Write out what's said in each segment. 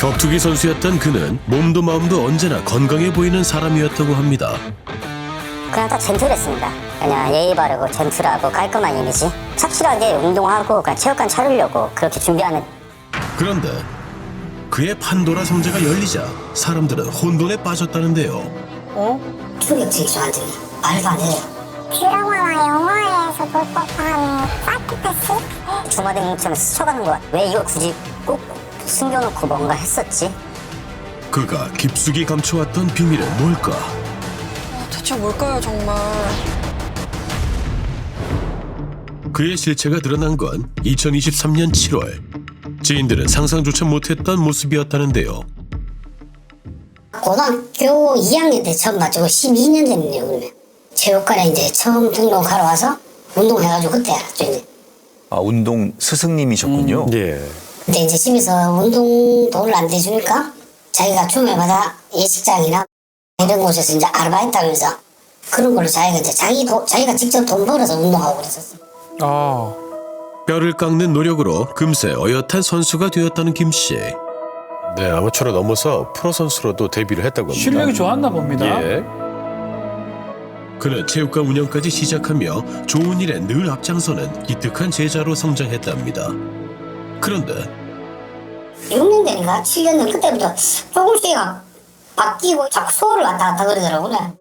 격투기 선수였던 그는 몸도 마음도 언제나 건강해 보이는 사람이었다고 합니다. 그냥 다 젠틀했습니다. 그냥 예의 바르고 젠틀하고 깔끔한 이미지. 착실하게 운동하고 그냥 체육관 차리려고 그렇게 준비하는 그런데 그의 판도라 상자가 열리자 사람들은 혼돈에 빠졌다는데요. 충격적이죠, 완전히. 말도 안 돼요. 드라마나 영화에서 볼 법한 사이코패스? 주마등처럼 스쳐가는 것 같아. 왜 이걸 굳이 꼭 숨겨놓고 뭔가 했었지? 그가 깊숙이 감춰왔던 비밀은 뭘까? 대체 뭘까요, 정말? 그의 실체가 드러난 건 2023년 7월. 지인들은 상상조차 못했던 모습이었다는데요. 고등학교 2학년 때 처음 봤죠. 12년 됐네요, 그러면. 체육관에 이제 처음 등록하러 와서 운동해가지고 그때 알았죠, 이제. 아, 운동 스승님이셨군요. 예. 근데 이제 집에서 운동 돈을 안 대주니까 자기가 주말마다 예식장이나 이런 곳에서 이제 아르바이트 하면서 그런 걸로 자기가 이제 자기 돈, 자기가 직접 돈 벌어서 운동하고 그랬었어. 아, 뼈를 깎는 노력으로 금세 어엿한 선수가 되었다는 김 씨. 네 아마추어를 넘어서 프로 선수로도 데뷔를 했다고 합니다. 실력이 좋았나 봅니다. 예. 그는 체육관 운영까지 시작하며 좋은 일에 늘 앞장서는 기특한 제자로 성장했답니다. 그런데 6년 되니까 7년 전 그때부터 조금씩 바뀌고 자꾸 소를 왔다 갔다 그러더라고요.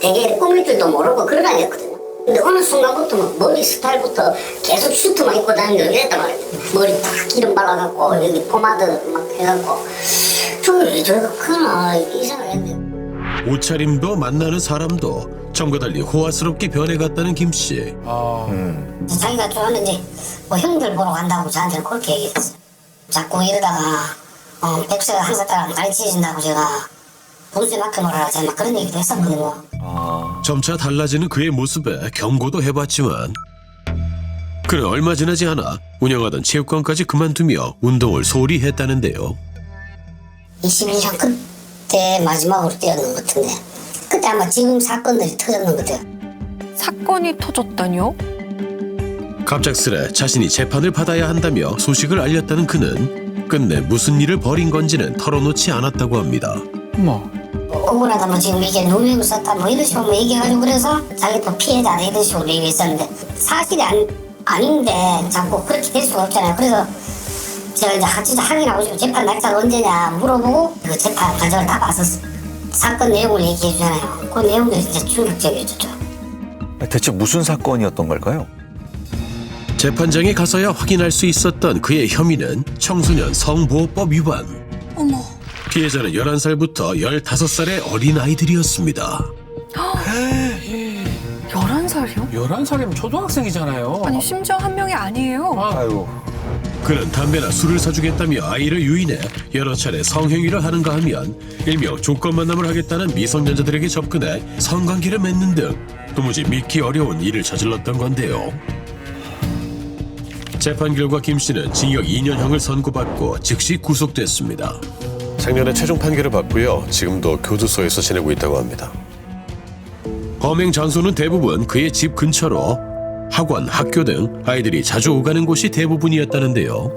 되게 꾸밀 줄도 모르고 그런 아이였거든요. 근데 어느 순간부터 막 머리 스타일부터 계속 슈트만 입고 다니는 이랬단 말이에요. 머리 딱 기름 발라갖고 여기 포마드 막 해갖고 저왜 저래가 크나 이상을 했는데 옷차림도 만나는 사람도 전과 달리 호화스럽게 변해갔다는 김 씨. 아, 자기가 좋아하는 이제 뭐 형들 보러 간다고 저한테는 그렇게 얘기했어요. 자꾸 이러다가 어, 백세가 한 살따라 가르치신다고 제가 분수에 맡겨놓으라 제가 막 그런 얘기도 했었거든요. 아, 점차 달라지는 그의 모습에 경고도 해봤지만 그는 얼마 지나지 않아 운영하던 체육관까지 그만두며 운동을 소홀히 했다는데요. 21년 그때 마지막으로 뛰었는 것 같은데 그때 아마 지금 사건들이 터졌는 것 같아요. 사건이 터졌다뇨? 갑작스레 자신이 재판을 받아야 한다며 소식을 알렸다는 그는 끝내 무슨 일을 벌인 건지는 털어놓지 않았다고 합니다. 어머. 억울하다 뭐 지금 이게 누명을 썼다 뭐 이런 식으로 뭐 얘기해가지고 그래서 자기 또 피해자다 이런 식으로 얘기했었는데 사실이 아니, 아닌데 자꾸 그렇게 될 수가 없잖아요. 그래서 제가 이제 진짜 확인하고 싶고 재판 날짜가 언제냐 물어보고 그 재판 과정을 다 봤었어. 사건 내용을 얘기해 주잖아요. 그 내용들이 진짜 충격적이었죠. 대체 무슨 사건이었던 걸까요? 재판장에 가서야 확인할 수 있었던 그의 혐의는 청소년 성보호법 위반. 어머. 피해자는 11살부터 15살의 어린아이들이었습니다. 11살이요? 11살이면 초등학생이잖아요. 아니, 심지어 한 명이 아니에요. 아유, 그는 담배나 술을 사주겠다며 아이를 유인해 여러 차례 성행위를 하는가 하면 일명 조건 만남을 하겠다는 미성년자들에게 접근해 성관계를 맺는 등 도무지 믿기 어려운 일을 저질렀던 건데요. 재판 결과 김 씨는 징역 2년형을 선고받고 즉시 구속됐습니다. 작년에 최종 판결을 받고요. 지금도 교도소에서 지내고 있다고 합니다. 범행 장소는 대부분 그의 집 근처로 학원, 학교 등 아이들이 자주 오가는 곳이 대부분이었다는데요.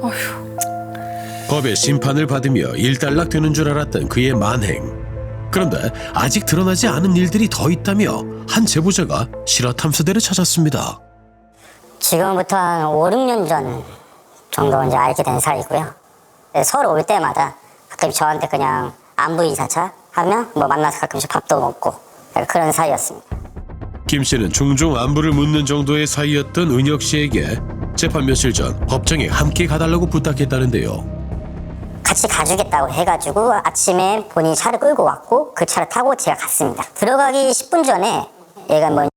법의 심판을 받으며 일단락 되는 줄 알았던 그의 만행. 그런데 아직 드러나지 않은 일들이 더 있다며 한 제보자가 실화 탐사대를 찾았습니다. 지금부터 한 5, 6년 전 정도 이제 알게 된 사이고요. 네, 서울 올 때마다 가끔 저한테 그냥 안부 인사차 하면 뭐 만나서 가끔씩 밥도 먹고 그런 사이였습니다. 김 씨는 종종 안부를 묻는 정도의 사이였던 은혁 씨에게 재판 며칠 전 법정에 함께 가달라고 부탁했다는데요. 같이 가주겠다고 해가지고 아침에 본인이 차를 끌고 왔고 그 차를 타고 제가 갔습니다. 들어가기 10분 전에 얘가 뭐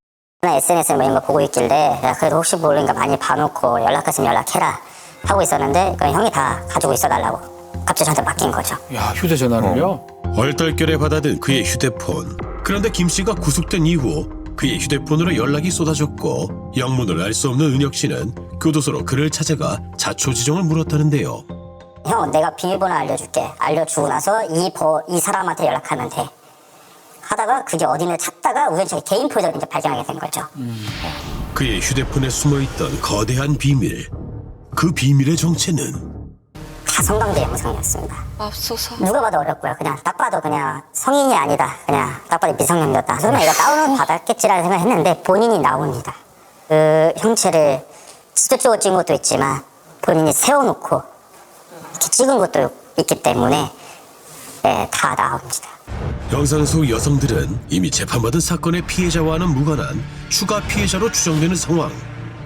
SNS에 뭐 이런 거 보고 있길래 야 그래도 혹시 모르니까 많이 봐놓고 연락했으면 연락해라 하고 있었는데 그 형이 다 가지고 있어달라고 갑자기 저한테 맡긴 거죠. 야, 휴대전화를요? 얼떨결에 받아든 그의 휴대폰. 그런데 김 씨가 구속된 이후 그의 휴대폰으로 연락이 쏟아졌고 영문을 알 수 없는 은혁 씨는 교도소로 그를 찾아가 자초지종을 물었다는데요. 형 내가 비밀번호 알려줄게 알려주고 나서 이, 버, 이 사람한테 연락하면 돼 하다가 그게 어디를 찾다가 우연찮게 개인 표적을 이제 발견하게 된 거죠 그의 휴대폰에 숨어 있던 거대한 비밀. 그 비밀의 정체는 다 성광대 영상이었습니다. 맙소사. 누가 봐도 어렵고요. 그냥 딱 봐도 그냥 성인이 아니다. 그냥 딱 봐도 미성년이었다. 설마 이거 다운을 받았겠지라는 생각했는데 본인이 나옵니다. 그 형체를 직접적으로 찍은 것도 있지만 본인이 세워놓고 이렇게 찍은 것도 있기 때문에 네, 다 나옵니다. 영상 속 여성들은 이미 재판받은 사건의 피해자와는 무관한 추가 피해자로 추정되는 상황.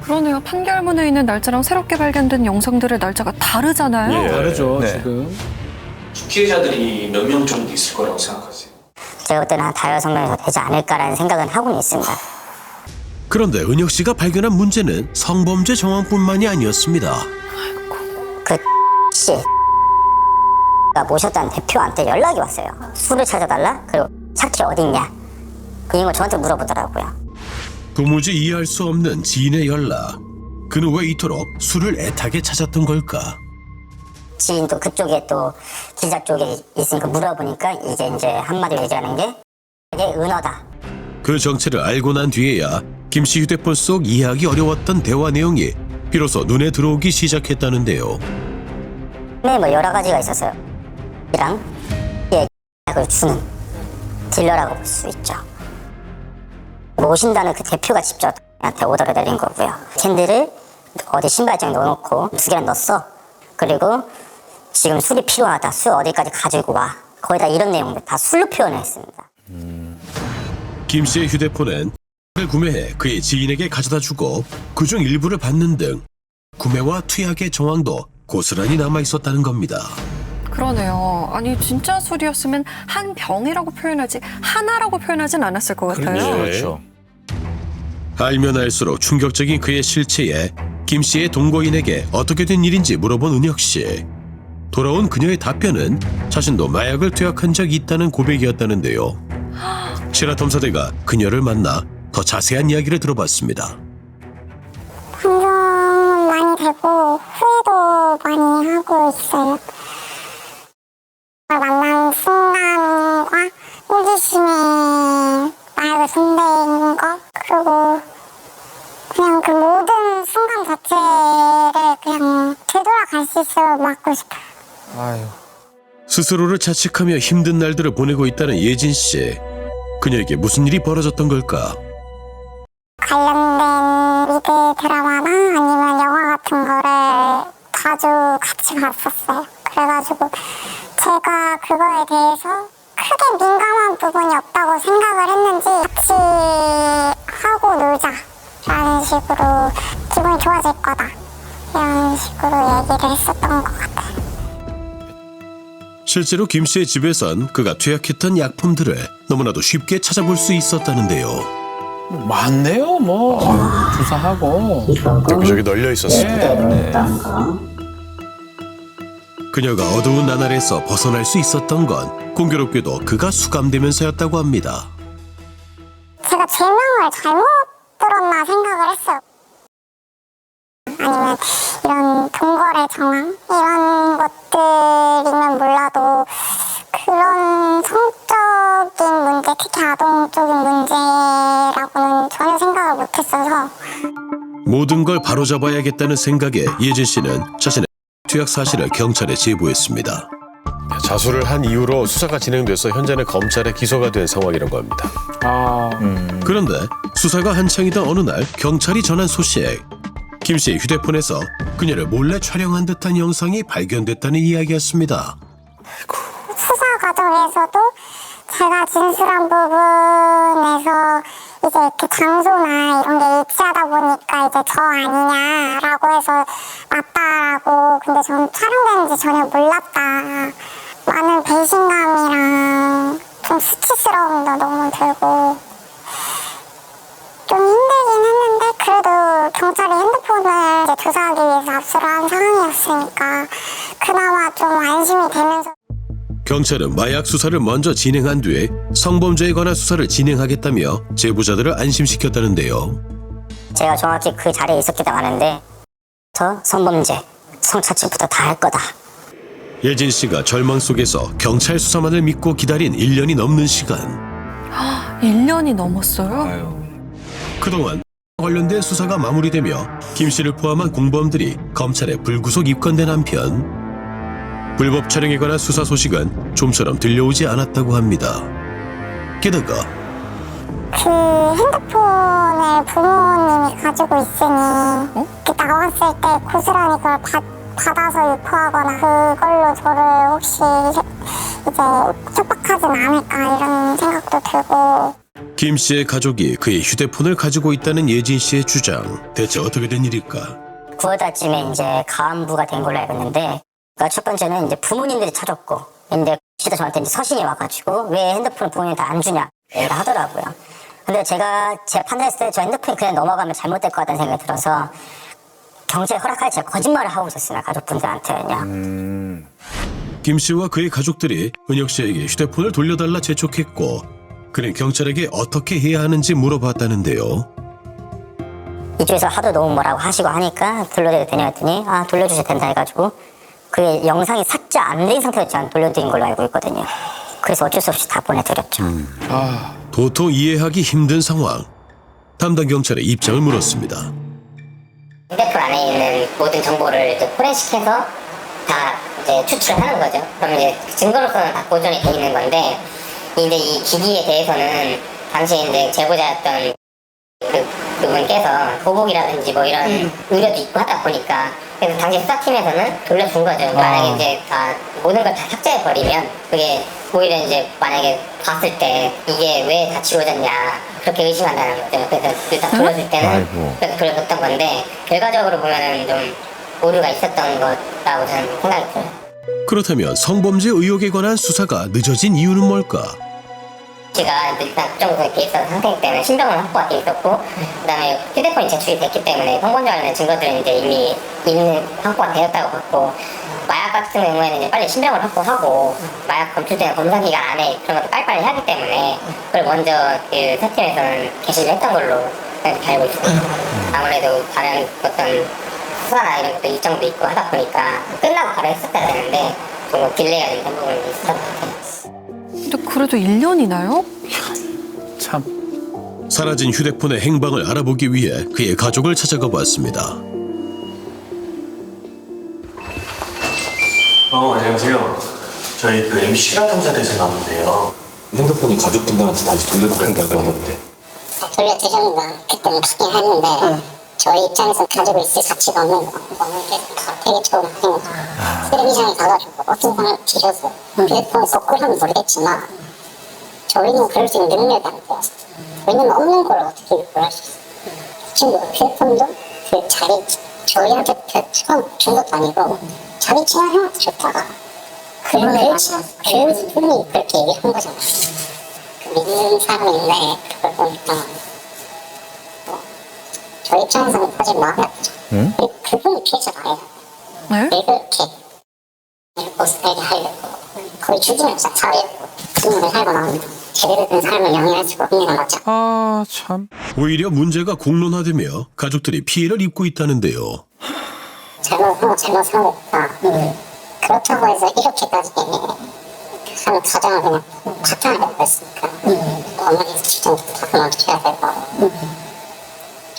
그러네요. 판결문에 있는 날짜랑 새롭게 발견된 영상들의 날짜가 다르잖아요. 예. 다르죠, 네. 지금. 피해자들이 몇 명 정도 있을 거라고 생각하세요? 제가 볼 때는 한 다여섯 명에서 되지 않을까라는 생각은 하고는 있습니다. 그런데 은혁 씨가 발견한 문제는 성범죄 정황뿐만이 아니었습니다. 그 씨. 가 모셨다는 대표한테 연락이 왔어요. 술을 찾아달라? 그리고 차키 어딨냐? 이런 걸 저한테 물어보더라고요. 도무지 이해할 수 없는 지인의 연락. 그는 왜 이토록 술을 애타게 찾았던 걸까? 지인도 그쪽에 또 기자 쪽에 있으니까 물어보니까 이제 이제 한마디로 얘기하는 게 이게 은어다. 그 정체를 알고 난 뒤에야 김 씨 휴대폰 속 이해하기 어려웠던 대화 내용이 비로소 눈에 들어오기 시작했다는데요. 네, 뭐 여러 가지가 있었어요. 이랑 예 약을 주는 딜러라고 볼 수 있죠. 모신다는 그 대표가 직접 한테 오더를 내린 거고요. 캔들을 어디 신발장에 넣어놓고 두 개나 넣었어. 그리고 지금 술이 필요하다. 술 어디까지 가지고 와. 거의 다 이런 내용들 다 술로 표현을 했습니다. 김 씨의 휴대폰엔 을 구매해 그의 지인에게 가져다 주고 그중 일부를 받는 등 구매와 투약의 정황도 고스란히 남아 있었다는 겁니다. 그러네요. 아니 진짜 술이었으면 한 병이라고 표현하지 하나라고 표현하진 않았을 것 같아요. 그렇죠. 그렇죠. 알면 알수록 충격적인 그의 실체에 김 씨의 동거인에게 어떻게 된 일인지 물어본 은혁 씨. 돌아온 그녀의 답변은 자신도 마약을 투약한 적이 있다는 고백이었다는데요. 시라 탐사대가 그녀를 만나 더 자세한 이야기를 들어봤습니다. 방송 많이 되고 후회도 많이 하고 있어요. 만난 순간과 호기심에 마약을 선배인 거 그리고 그냥 그 모든 순간 자체를 그냥 되돌아갈 수 있어 맞고 싶어요. 아유. 스스로를 자책하며 힘든 날들을 보내고 있다는 예진 씨. 그녀에게 무슨 일이 벌어졌던 걸까? 관련된 미드 드라마나 아니면 영화 같은 거를 자주 같이 봤었어요. 그래가지고 제가 그거에 대해서 크게 민감한 부분이 없다고 생각을 했는지 같이 하고 놀자 라는 식으로 기분이 좋아질 거다. 이런 식으로 얘기를 했었던 것 같아요. 실제로 김 씨의 집에선 그가 투약했던 약품들을 너무나도 쉽게 찾아볼 수 있었다는데요. 많네요, 뭐. 주사하고. 여기저기 널려 있었습니다. 네. 그녀가 어두운 나날에서 벗어날 수 있었던 건 공교롭게도 그가 수감되면서였다고 합니다. 제가 제명을 잘못 들었나 생각을 했어요. 아니면 이런 동거래 정황 이런 것들이면 몰라도 그런 성적인 문제, 특히 아동 쪽인 문제라고는 전혀 생각을 못했어서 모든 걸 바로잡아야겠다는 생각에 예진 씨는 자신의 투약 사실을 경찰에 제보했습니다. 자수를 한 이후로 수사가 진행돼서 현재는 검찰에 기소가 된 상황이란 겁니다. 아, 그런데 수사가 한창이던 어느 날 경찰이 전한 소식. 김 씨의 휴대폰에서 그녀를 몰래 촬영한 듯한 영상이 발견됐다는 이야기였습니다. 수사 과정에서도 제가 진술한 부분에서 이제 그 장소나 이런 게 일치하다 보니까 이제 저 아니냐라고 해서 맞다라고 근데 저는 촬영되는지 전혀 몰랐다. 많은 배신감이랑 좀 수치스러움도 너무 들고 좀 힘들긴 했는데 그래도 경찰이 핸드폰을 이제 조사하기 위해서 압수를 한 상황이었으니까 그나마 좀 안심이 되면서 경찰은 마약 수사를 먼저 진행한 뒤에 성범죄에 관한 수사를 진행하겠다며 제보자들을 안심시켰다는데요. 제가 정확히 그 자리에 있었기도 하는데 저 성범죄, 성착취부터 다 할 거다. 예진 씨가 절망 속에서 경찰 수사만을 믿고 기다린 1년이 넘는 시간. 1년이 넘었어요? 그동안 관련된 수사가 마무리되며 김 씨를 포함한 공범들이 검찰에 불구속 입건된 한편 불법 촬영에 관한 수사 소식은 좀처럼 들려오지 않았다고 합니다. 게다가 그 핸드폰을 부모님이 가지고 있으니 그 나왔을 때 고스란히 그걸 받, 받아서 유포하거나 그걸로 저를 혹시 이제 협박하진 않을까 이런 생각도 들고 김 씨의 가족이 그의 휴대폰을 가지고 있다는 예진 씨의 주장 대체 어떻게 된 일일까? 9월달쯤에 이제 가안부가 된 걸로 알고 있는데 그러니까 첫 번째는 이제 부모님들이 찾았고 근데 시다 저한테 이제 서신이 와가지고 왜 핸드폰을 부모님한테 안 주냐 얘기를 하더라고요. 근데 제가 제 판단했을 때 저 핸드폰이 그냥 넘어가면 잘못될 것 같다는 생각이 들어서 경찰 허락할 제가 거짓말을 하고 있었어요 가족분들한테 그냥. 김 씨와 그의 가족들이 은혁 씨에게 휴대폰을 돌려달라 재촉했고 그는 경찰에게 어떻게 해야 하는지 물어봤다는데요. 이쪽에서 하도 너무 뭐라고 하시고 하니까 돌려드려도 되냐 했더니 아 돌려주셔도 된다 해가지고 그 영상이 삭제 안 된 상태였지만 돌려드린 걸로 알고 있거든요. 그래서 어쩔 수 없이 다 보내드렸죠. 도통 이해하기 힘든 상황. 담당 경찰의 입장을 물었습니다. 휴대폰 안에 있는 모든 정보를 이제 포렌식해서 다 이제 추출을 하는 거죠. 그러면 이제 증거로서는 다 보존이 돼 있는 건데, 근데 이 기기에 대해서는 당시 이제 제보자였던 그, 그분께서 보복이라든지 뭐 이런 의뢰도 있고 하다 보니까 그래서 당시 수사팀에서는 돌려준 거죠. 만약에 이제 다 모든 걸 다 삭제해 버리면 그게 오히려 이제 만약에 봤을 때 이게 왜 다 지워졌냐 그렇게 의심한다는 거죠. 그래서 일단 돌려줄 때는 아이고. 그래서 돌려줬던 건데 결과적으로 보면은 좀 오류가 있었던 거라고 저는 생각이 들어요. 그렇다면 성범죄 의혹에 관한 수사가 늦어진 이유는 뭘까? 제가 일단 돼 있었던 상태이기 때문에 신병을 확보가 돼 있었고 그다음에 휴대폰이 제출이 됐기 때문에 성범죄 관련된 증거들은 이제 이미 있는 확보가 되었다고 봤고 마약 같은 경우에는 이제 빨리 신병을 확보하고 마약 검출되는 검사 기간 안에 그런 것도 빨리빨리 하기 때문에 그걸 먼저 그 세 팀에서는 개시를 했던 걸로 알고 있습니다. 아무래도 다른 어떤 수사나 이런 것도 일정도 있고 하다 보니까 끝나고 바로 했었어야 되는데 좀 딜레이가 좀된 부분이 있었던 것 같아요. 근데 그래도 1년이나요? 참. 사라진 휴대폰의 행방을 알아보기 위해 그의 가족을 찾아가 봤습니다. 어 안녕하세요. 저희 그 MC 가정사에서 나왔는데요. 핸드폰이 가족분들한테 다시 돌려드린다고 하는데 돌려드렸나 그때는 받긴 했는데 저희 입장에서 가지고 있을 가치가 없는 거는 되게 좋은 행동 쓰레기장에 가가지고 어떤 사람을 뒤져서 휴대폰을 섞고 하면 모르겠지만 저희는 그럴 수 있는 능력이 안 돼요. 저희는 없는 걸 어떻게 유포할 수 있어요? 친구 휴대폰도 그 자기 저희한테 처음 준 것도 아니고 자기 친한 줬다가 그, 그, 그 분이 그렇게 얘기한 거잖아요. 믿는 사람인데 그걸 보니까 뭐, 저 입장에서는 사실 마음이 아프죠. 응? 그- 그분이 피해자가 아니라 네? 이렇게 스타일이 하려고 거의 주진우자 차이였고 주진우를 살고 나오면 제대로 된 삶을 영위할 수가 없는 건 맞죠. 아, 참. 오히려 문제가 공론화되며 가족들이 피해를 입고 있다는데요. 잘못한 거 잘못하니까 그렇다고 해서 이렇게까지 하는 가정을 그냥 바탕을 내고 있으니까 어머니 직접 다 그만둬야 되고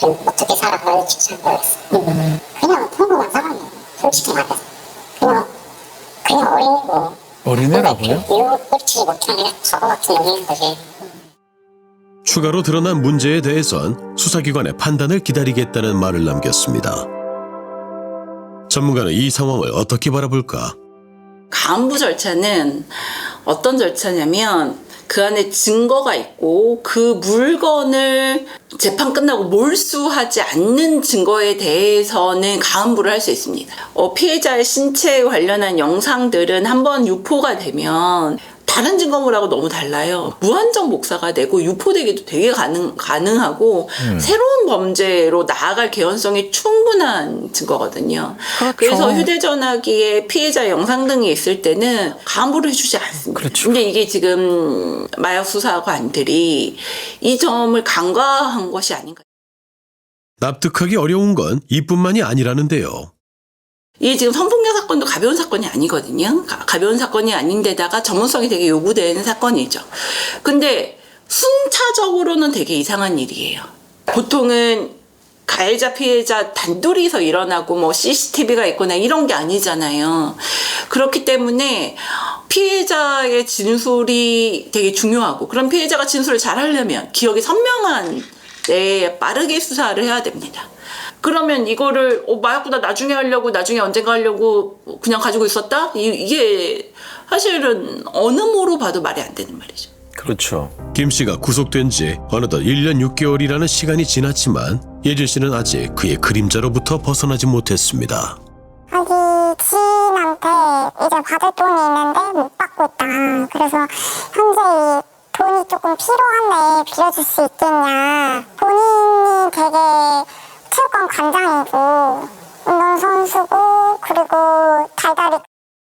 어떻게 살아가야 될지 잘 모르겠어요 그냥 평범한 사람이에요 솔직히 말해서 그냥 그냥 어린이고 어린애라고요? 이거 끓지 못하는 바보 같은 놈인 거지 추가로 드러난 문제에 대해선 수사기관의 판단을 기다리겠다는 말을 남겼습니다. 전문가는 이 상황을 어떻게 바라볼까? 간부 절차는 어떤 절차냐면 그 안에 증거가 있고 그 물건을 재판 끝나고 몰수하지 않는 증거에 대해서는 가음부를 할 수 있습니다. 어, 피해자의 신체 관련한 영상들은 한번 유포가 되면 다른 증거물하고 너무 달라요. 무한정 목사가 되고 유포되기도 되게 가능, 가능하고 새로운 범죄로 나아갈 개연성이 충분한 증거거든요. 그렇죠. 그래서 휴대전화기에 피해자 영상 등이 있을 때는 가음부를 해주지 않습니다. 그렇죠. 근데 이게 지금 마약 수사관들이 이 점을 간과한 것이 아닌가. 납득하기 어려운 건 이뿐만이 아니라는데요. 이게 지금 성폭력 사건도 가벼운 사건이 아니거든요. 가, 가벼운 사건이 아닌데다가 전문성이 되게 요구되는 사건이죠. 근데 순차적으로는 되게 이상한 일이에요. 보통은 가해자 피해자 단둘이서 일어나고 뭐 CCTV가 있거나 이런 게 아니잖아요. 그렇기 때문에 피해자의 진술이 되게 중요하고 그런 피해자가 진술을 잘 하려면 기억이 선명한 데 빠르게 수사를 해야 됩니다. 그러면 이거를 어, 마약보다 나중에 하려고 나중에 언젠가 하려고 그냥 가지고 있었다? 이, 이게 사실은 어느 모로 봐도 말이 안 되는 말이죠. 그렇죠. 김 씨가 구속된 지 어느덧 1년 6개월이라는 시간이 지났지만 예진 씨는 아직 그의 그림자로부터 벗어나지 못했습니다. 아기 지인한테 이제 받을 돈이 있는데 못 받고 있다. 그래서 현재 이 돈이 조금 필요한데 빌려줄 수 있겠냐. 본인이 되게 체육관 관장이고 운동선수고 그리고 달달이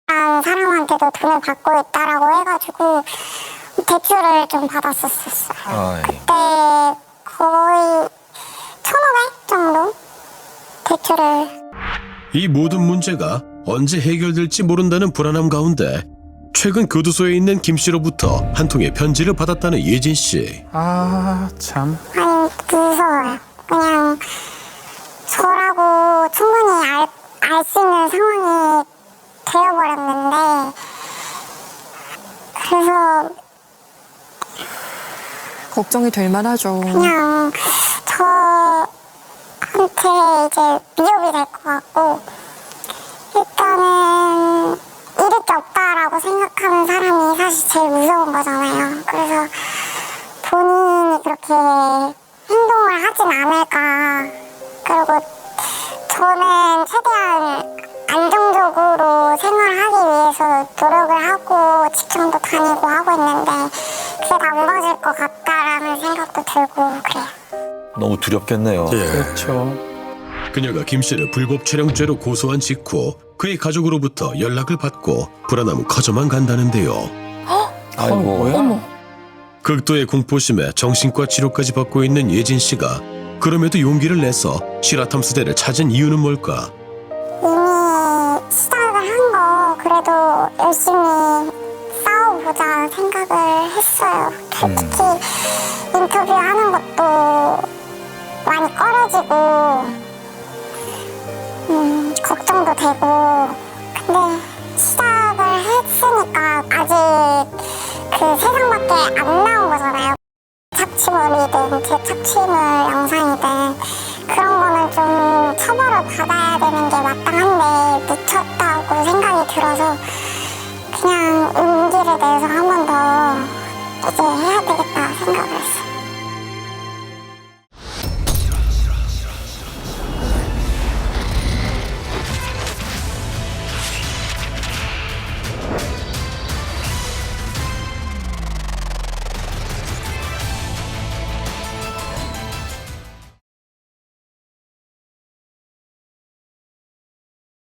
한 사람한테도 돈을 받고 있다라고 해가지고 대출을 좀 받았었었어요. 아이. 그때 거의 1,500 정도 대출을 이 모든 문제가 언제 해결될지 모른다는 불안함 가운데 최근 교도소에 있는 김 씨로부터 한 통의 편지를 받았다는 예진 씨. 아, 참. 아니 무서워요. 그냥 저라고 충분히 알알수 있는 상황이 되어버렸는데 그래서 걱정이 될 만하죠. 그냥 저한테 이제 위협이 될 것 같고 일단은 잃을 게 없다라고 생각하는 사람이 사실 제일 무서운 거잖아요. 그래서 본인이 그렇게 행동을 하진 않을까. 그리고 저는 최대한 안정적으로 생활하기 위해서 노력을 하고 직장도 다니고 하고 있는데 그게 망가질 것 같다라는 생각도 들고 그래요. 너무 두렵겠네요. 그렇죠. 그녀가 김 씨를 불법 촬영죄로 고소한 직후 그의 가족으로부터 연락을 받고 불안함은 커져만 간다는데요. 아이고. 뭐야? 극도의 공포심에 정신과 치료까지 받고 있는 예진 씨가 그럼에도 용기를 내서 실화탐수대를 찾은 이유는 뭘까? 이미 시작을 한 거 그래도 열심히 싸워보자 생각을 했어요. 특히 인터뷰하는 것도 많이 꺼려지고 음, 걱정도 되고 근데 시작을 했으니까 아직 그 세상밖에 안 나온 거잖아요. 착취물이든 제 착취물 영상이든 그런 거는 좀 처벌을 받아야 되는 게 마땅한데 묻혔다고 생각이 들어서 그냥 용기를 내서 한 번 더 이제 해야 되겠다 생각을 했어요.